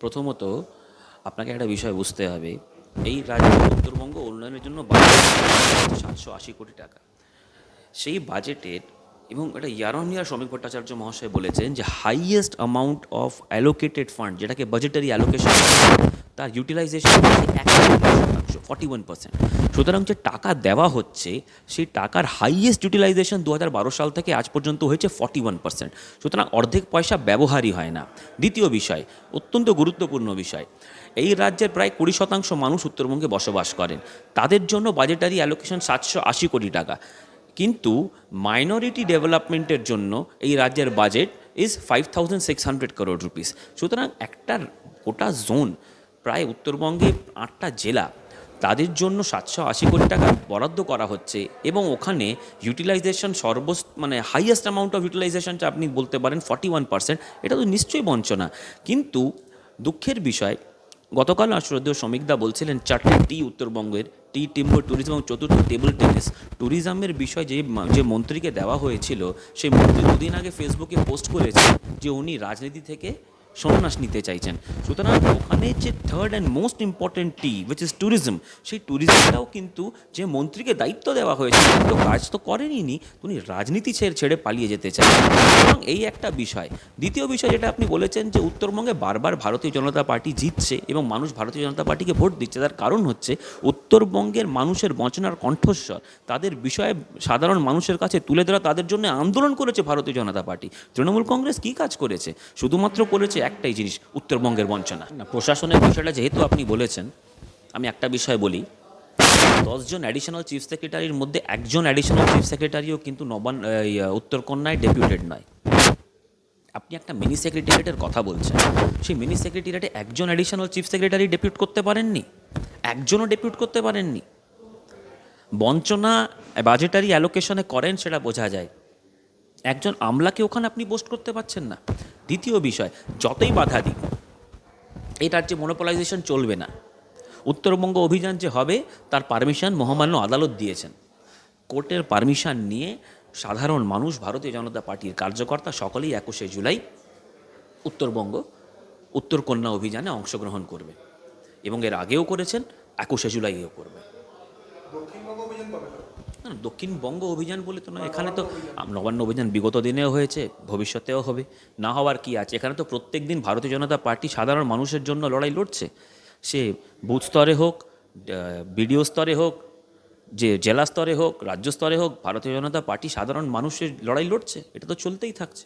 প্রথমত আপনাকে একটা বিষয় বুঝতে হবে। এই রাজ্যের উত্তরবঙ্গ উন্নয়নের জন্য সাতশো আশি কোটি টাকা। সেই বাজেটের এবং এটা ইয়ার অন ইয়ার শ্রমিক ভট্টাচার্য মহাশয় বলেছেন যে highest amount of allocated fund যেটাকে বাজেটারি অ্যালোকেশন তার ইউটিলাইজেশন এক শতাংশ ফর্টি ওয়ান পার্সেন্ট সুতরাং যে টাকা দেওয়া হচ্ছে, সেই টাকার হাইয়েস্ট ইউটিলাইজেশন দু হাজার বারো সাল থেকে আজ পর্যন্ত হয়েছে ফর্টি ওয়ান পার্সেন্ট সুতরাং অর্ধেক পয়সা ব্যবহারই হয় না। দ্বিতীয় বিষয়, অত্যন্ত গুরুত্বপূর্ণ বিষয়, এই রাজ্যের প্রায় কুড়ি শতাংশ মানুষ উত্তরবঙ্গে বসবাস করেন। তাদের জন্য বাজেটারি অ্যালোকেশন সাতশো আশি কোটি টাকা। কিন্তু মাইনরিটি ডেভেলপমেন্টের জন্য এই রাজ্যের budget is five thousand six hundred crore rupees সুতরাং একটা গোটা জোন প্রায় উত্তরবঙ্গে আটটা জেলা তাদের জন্য সাতশো আশি কোটি টাকা বরাদ্দ করা হচ্ছে এবং ওখানে ইউটিলাইজেশন সর্ব মানে হাইয়েস্ট অ্যামাউন্ট অফ ইউটিলাইজেশনটা আপনি বলতে পারেন ফর্টি ওয়ান পার্সেন্ট এটা তো নিশ্চয়ই বঞ্চনা। কিন্তু দুঃখের বিষয়, গতকাল শ্রদ্ধেয় শ্রমিকদা বলছিলেন চারটে টি উত্তরবঙ্গের টি টিম্বর ট্যুরিজম এবং চতুর্থ টেবিল টেনিস ট্যুরিজমের বিষয় যে যে মন্ত্রীকে দেওয়া হয়েছিল, সেই মন্ত্রী দুদিন আগে ফেসবুকে পোস্ট করেছে যে উনি রাজনীতি থেকে সন্ন্যাস নিতে চাইছেন। সুতরাং ওখানে যে third and most important T which is tourism সেই ট্যুরিজমটাও কিন্তু যে মন্ত্রীকে দায়িত্ব দেওয়া হয়েছে তো কাজ তো করেনই নি, উনি রাজনীতি ছেড়ে ছেড়ে পালিয়ে যেতে চান। এবং এই একটা বিষয়। দ্বিতীয় বিষয় যেটা আপনি বলেছেন যে উত্তরবঙ্গে বারবার ভারতীয় জনতা পার্টি জিতছে এবং মানুষ ভারতীয় জনতা পার্টিকে ভোট দিচ্ছে, তার কারণ হচ্ছে উত্তরবঙ্গের মানুষের বঞ্চনার কণ্ঠস্বর, তাদের বিষয়ে সাধারণ মানুষের কাছে তুলে ধরা, তাদের জন্য আন্দোলন করেছে ভারতীয় জনতা পার্টি। তৃণমূল কংগ্রেস কী কাজ করেছে? শুধুমাত্র করেছে একটাই জিনিস, উত্তরবঙ্গের বঞ্চনা। না, প্রশাসনের বিষয়টা যেহেতু আপনি বলেছেন, আমি একটা বিষয় বলি। দশজন অ্যাডিশনাল চিফ সেক্রেটারির মধ্যে একজন অ্যাডিশনাল চিফ সেক্রেটারিও কিন্তু নবান উত্তরকন্যায় ডেপুটেড নয়। আপনি একটা মিনি সেক্রেটারিয়েটের কথা বলছেন, সেই মিনি সেক্রেটারিয়েটে একজন অ্যাডিশনাল চিফ সেক্রেটারি ডেপুট করতে পারেননি? একজনও ডেপুট করতে পারেননি? বঞ্চনা বাজেটারি অ্যালোকেশনে করেন সেটা বোঝা যায়। একজন আমলাকে ওখানে আপনি পোস্ট করতে পারছেন না। দ্বিতীয় বিষয়, যতই বাধা দিক এই রাজ্যে মনোপলাইজেশন চলবে না। উত্তরবঙ্গ অভিযান যে হবে, তার পারমিশন মহামান্য আদালত দিয়েছেন। কোর্টের পারমিশন নিয়ে সাধারণ মানুষ, ভারতীয় জনতা পার্টির কার্যকর্তা সকলেই একুশে জুলাই উত্তরবঙ্গ, উত্তরকন্যা অভিযানে অংশগ্রহণ করবে এবং এর আগেও করেছেন, একুশে জুলাইও করবে। না দক্ষিণবঙ্গ অভিযান বলে তো না এখানে তো নবান্ন অভিযান বিগত দিনেও হয়েছে, ভবিষ্যতেও হবে। না হওয়ার কি আছে? এখানে তো প্রত্যেক দিন ভারতীয় জনতা পার্টি সাধারণ মানুষের জন্য লড়াই লড়ছে। সে বুথ স্তরে হোক বিডিও স্তরে হোক, যে জেলা স্তরে হোক, রাজ্য স্তরে হোক, ভারতীয় জনতা পার্টি সাধারণ মানুষের লড়াই লড়ছে। এটা তো চলতেই থাকছে।